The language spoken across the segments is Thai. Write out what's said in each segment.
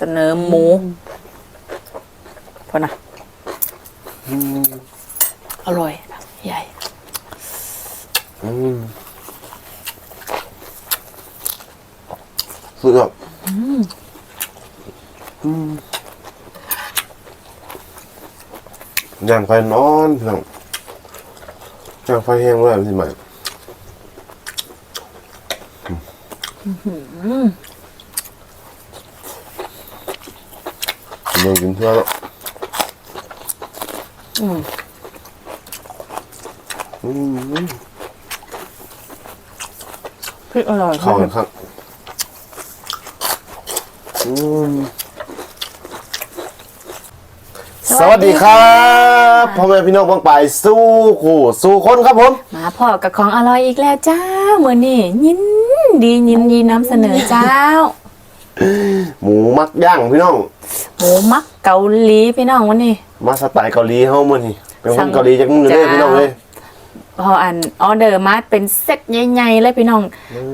เสนอหมูพอนะอร่อยใหญ่อืมสุดยอดอืมย่างไฟนอนเพื่อนย่างไฟแห้งเลยสิใหม่ เมืองกินเพื่อแล้วอืมอืมพริกอร่อยเข้ากันครับอืมสวัสดีครับพ่อแม่พี่น้องบางไปายสู้ขู่สู้คนครับผม มาพอกับของอร่อยอีกแล้วเจ้ามือนี่ยินดียินดีนำเสนอเจ้า หมูมักย่างพี่น้อง หมูมักเกาหลีพี่น้องวันนี้ มาสไตล์เกาหลีเฮามื้อนี้เป็นคสั่นง เกาหลีจากมือเลยจ้าพี่น้องเลยพออันออเดอร์มาเป็นเซตใหญ่ๆเลยพี่น้อง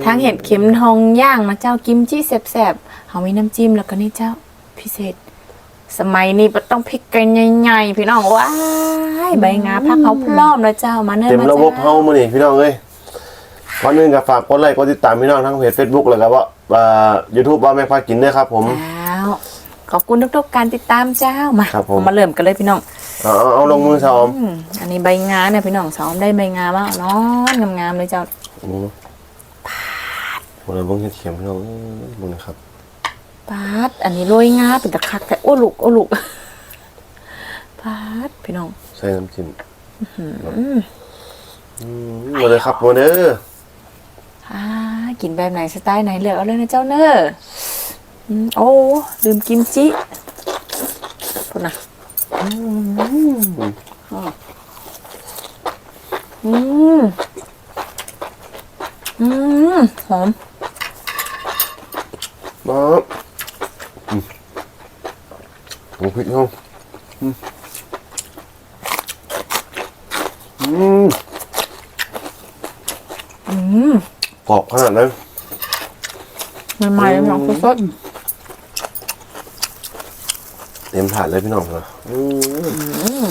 ทั้งเห็ดเข็มทองย่างนะเจ้ากิมจี้แซ่บๆเขามีน้ำจิ้มแล้วก็นี่เจ้าพิเศษ สมัยนี้ต้องพริกกันใหญ่ๆพี่น้องว้ายใบงาพักเขาพร้อมแล้วเจ้ามาเนิ่นเต็มมาระบบเจ้า เฮามื้อนี้พี่น้องเอ้ย ก่อนอื่นก็ฝากกดไลค์กดติดตามพี่น้องทั้งเพจ Facebook แล้วก็ว่าอ่า YouTube ว่าแม่พากินด้วยครับ ผมเจ้าขอบคุณทุกๆการติดตามเจ้ามาครับผมมาเริ่มกันเลยพี่น้องเอาเอาเอาลงมือซะออมอืมอันนี้ใบงาเนี่ยพี่น้องซ้อมได้ใบงาบ้างน้อนงามๆเลยเจ้าโอ้บ่ได้เบิ่งเฮ็ดเข็มพี่น้องเอ้ยเบิ่งนะครับปาดอันนี้โรยงาเป็นตะคักแต่โอ้ลูกโอ้ลูกปาดพี่น้องใส่น้ำจิ้มอืมมาเลยครับมาเด้อ อ่ากินแบบไหนสไตล์ไหนเลือกเอาเลยนะเจ้าเนอะอืมโอ้ลืมกิมจิพูดนะอืมอืมอืมหอมมาอืมโอ้พริกเฮาอืมอืมอืม กรอบขนาดนั้นใหม่ๆเลยพี่น้องสดเต็มถาดเลยพี่น้องนะอืม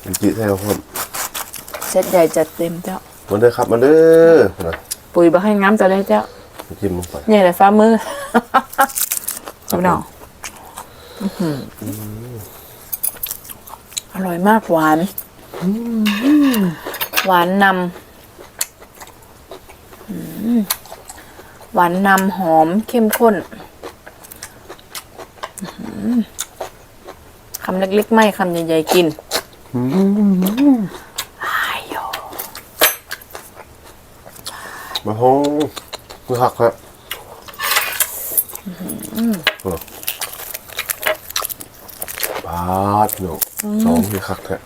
เป็นจีแท้ครับๆเซตใหญ่จัดเต็มเจ้ามาเด้อครับมาเด้อนะปุ๋ยบะให้งามจะได้เจ้าจิ้มลงไปเนี่ยแหละฟ้ามือพี่น้องอื้อหืออร่อยมากหวานหวานนำอืม หวานนำหอมเข้มข้นอื้อหือคำเล็กๆ ไม่คำใหญ่ๆ กินอ้ายโยมาห้องคือหักครับปาดพี่น้องสองคือหักแท้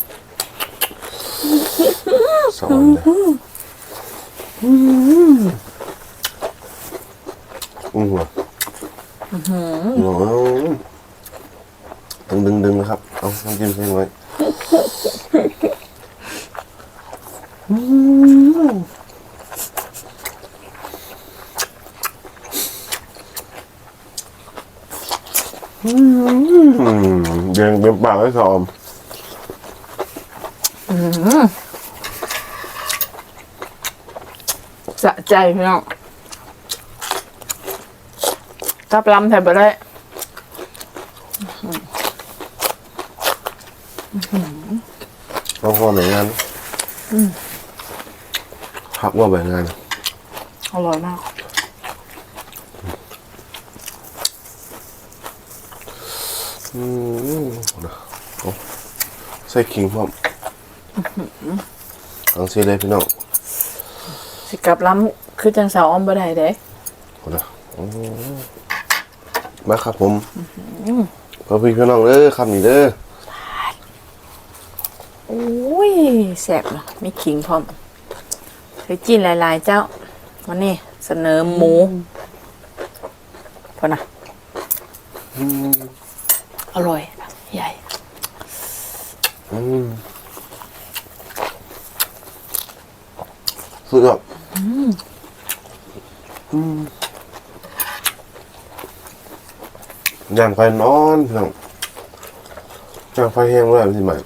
สองเลย อืมอืมดึงดึงดึงนะครับ เอาน้ำจิ้มใส่ไว้อืมเดียงเต็มปากเลยสอมสะใจพี่น้อง กับลำแทบไปได้เราพอแบ่งงานพักว่าแบ่งงานอร่อยมาก อืมเอาใส่ขิงพร้อมเอาซีเลยพี่น้องสิกับล้ำคือจังสาวอ้อมบ่ได้เด้อ มาครับผมพอพี่พี่น้องเด้อคำนี้เด้อโอ้ยแสบเนาะมีขิงพร้อมเคยจิ้นหลาย ๆ เจ้าวันนี้เสนอหมูพอนะอร่อย ใหญ่อืมสุดยอดอืม ยามไฟนอนพี่น้องยามไฟแห้งเลยพี่ใหม่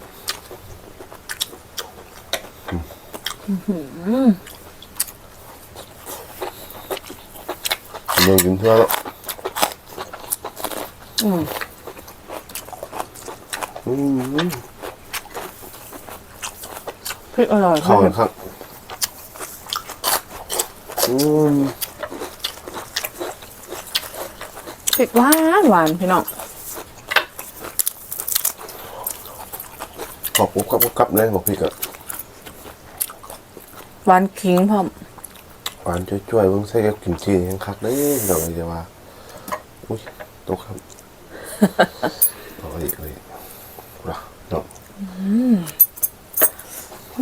เดินกินเพื่อแล้วอืมอืมพริกอร่อยเข้ากันครับอืม พริกหวานหวานพี่น้องขอบกุ๊บกับกุ๊บกับเลยบอกพี่ก็หวานขิงพร้อมหวานจ้วยๆเพิ่งใส่กับกิมจิยังคักเลยเดี๋ยวจะว่าอุ้ยตกครับเอาอีกเลยว้าเนาะ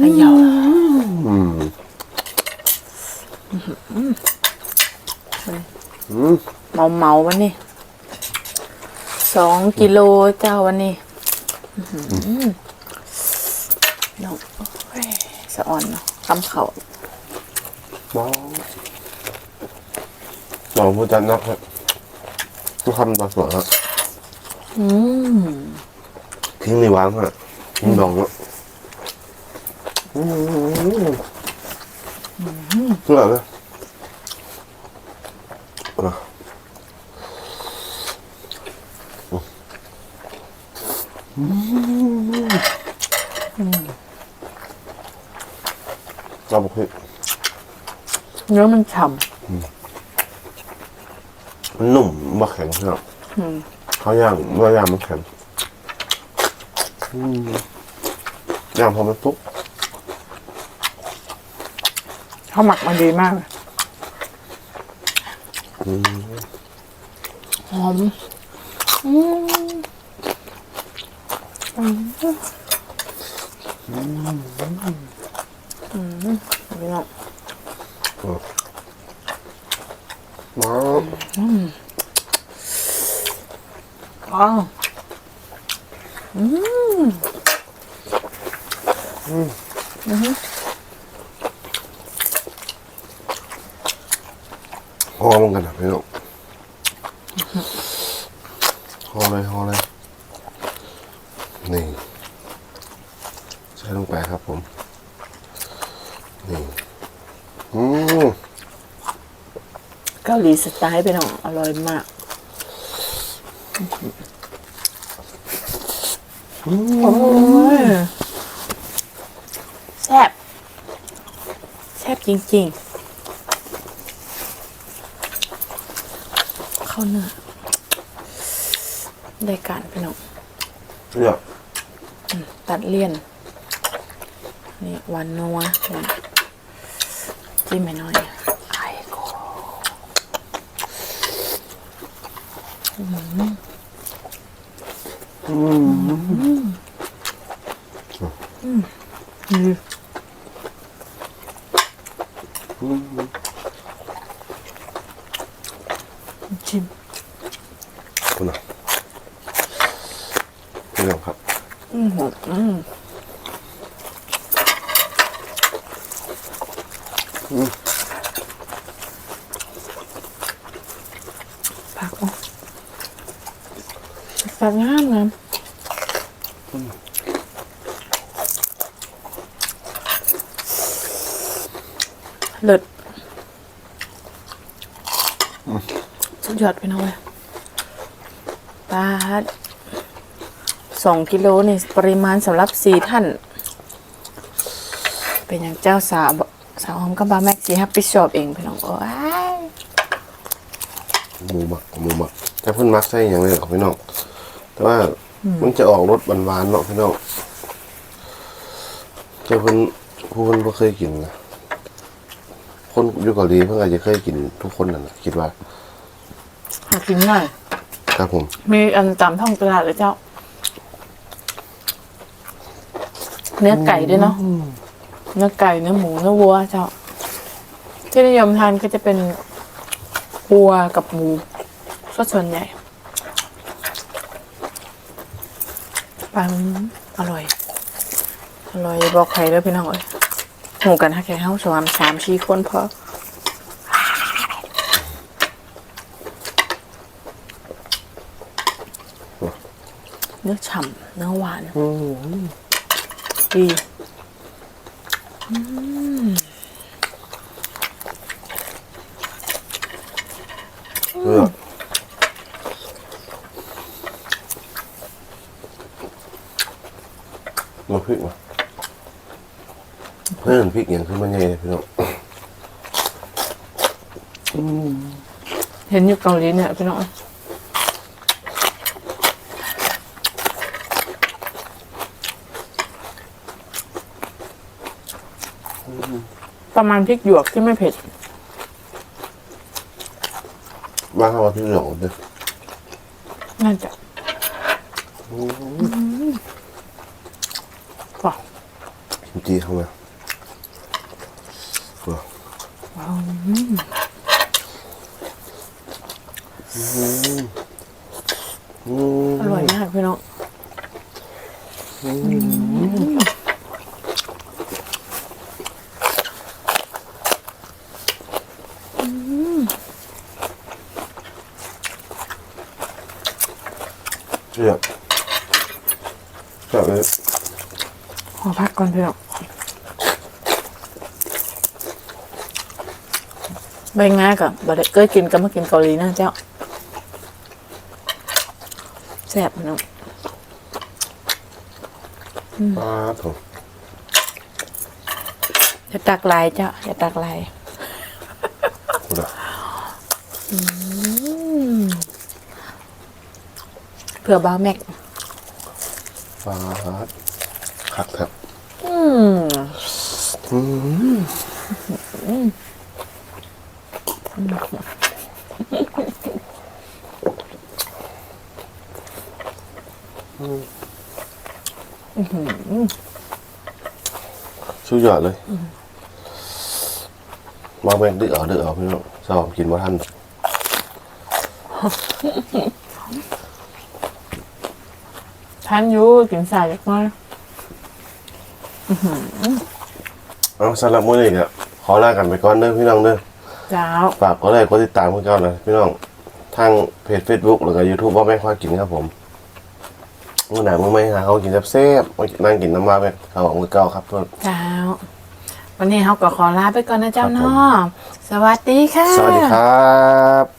อายออืมอืมเมาเมาๆวันนี้ สองกิโลเจ้าวันนี้อื้อหือน้องโอ้ยสะอ่อนเนาะคำเขาบ้องลองพูดจันนักครับทุกคำตาสวยครับอืมทิ้งในวางฮะทิ้งดองแล้วอืมเพื่อเลยอะเราบอกพี่ เนื้อมันฉ่มันนุ่มมาแข็งใช่ไหมำอืมเขาย่างเมื่อย่างมันแข็งอืมย่างพอมันปุ๊บเขาหมักมาดีมากเลยหอมอืมอืมอืมพี่น้อง ว้าวว้าวอืมอืมอืมหอมกันนะพี่น้องหอมเลยหอมเลยนี่ใส่ลงไปครับผมนี่ อืมเกาหลีสไตล์พี่น้องอร่อยมากโอ้ยแซ่บแซ่บจริง ๆ เข้าเนื้อได้การพี่น้องเนี่ยตัดเลี่ยน นี่หวันนัวนี่ จิ้มไปหน่อยไอโกจิ้มคุณนะพี่น้องครับ อืมอืมผักอะ ผักงามงามเลิศสุดยอดไปหน่อยปลาสองกิโลนี่ปริมาณสำหรับสี่ท่าน เป็นอย่างเจ้าสาวสาวหอมกับบาแม็กซี่ฮับปิชอบเองพี่น้องโอ้ยหมูหมักหมูหมักแต่เพิ่นมักใส่อย่างไรหรอกพี่น้อง แต่ว่ามันจะออกรสหวานๆเนาะพี่น้องแต่เพิ่นผู้เพิ่นบ่เคยกินนะคนอยู่เกาหลีเพิ่นอาจจะเคยกินทุกคนนั่นแหละคิดว่าหากินง่ายครับผม มีอันตามท้องตลาดเลยเจ้า เนื้อไก่ด้วยเนาะเนื้อไก่เนื้อหมูเนื้อวัวเจ้า ที่นิยมทานก็จะเป็นวัวกับหมูก็ส่วนใหญ่ ปลามันอร่อย อร่อยบอกใครเลยพี่น้องเอ้ยหมูกันถ้าแค่ห้าสามสามชีคนพอเนื้อฉ่ำเนื้อหวานอืม ดี เลือกมาพริกมา เพื่อนพริกอย่างขึ้นมาไงเลยพี่น้องเห็นอยู่เกาหลีเนี่ยพี่น้องประมาณพริกหยวกที่ไม่เผ็ดบ้านเขาว่าพริกเหลืองเลยน่าจะว้าวกิมจีเข้ามาว้าว อืมอร่อยมากพี่น้องเรียบแบบนี้ขอพักก่อนพี่น้อง ใบง่ายกับบะเด็กเคยกินก็มากินเกาหลีนะเจ้าแซ่บพี่น้องปลาถงอย่าตักลายเจ้าอย่าตักลายกูละเผื่อบ้าวแม็กปลาขักแทบอืมอืม สุดยอดเลย มาแบ่งดึกเอาดึกเอาพี่น้องชอบกินมาทันทานอยู่กินสายเล็กน้อยเอาสำหรับมื้อนี้ก็ขอลากันไปก่อนเด้อพี่น้องเด้อ เจ้า ฝากกดไลค์กดติดตามพวกเจ้าเลยพี่น้องทางเพจ Facebook หรือก็ YouTube ว่าแม่งควากินครับผมมื่อไหนมึงไม่หาเขากินแซ่บๆมานั่งกินน้ำมาแบบเขาของมือเก่าครับเพื่อนเจ้า วันนี้เขาก็ขอลาไปก่อนนะเจ้าครับผมเนาะสวัสดีค่ะ สวัสดีครับ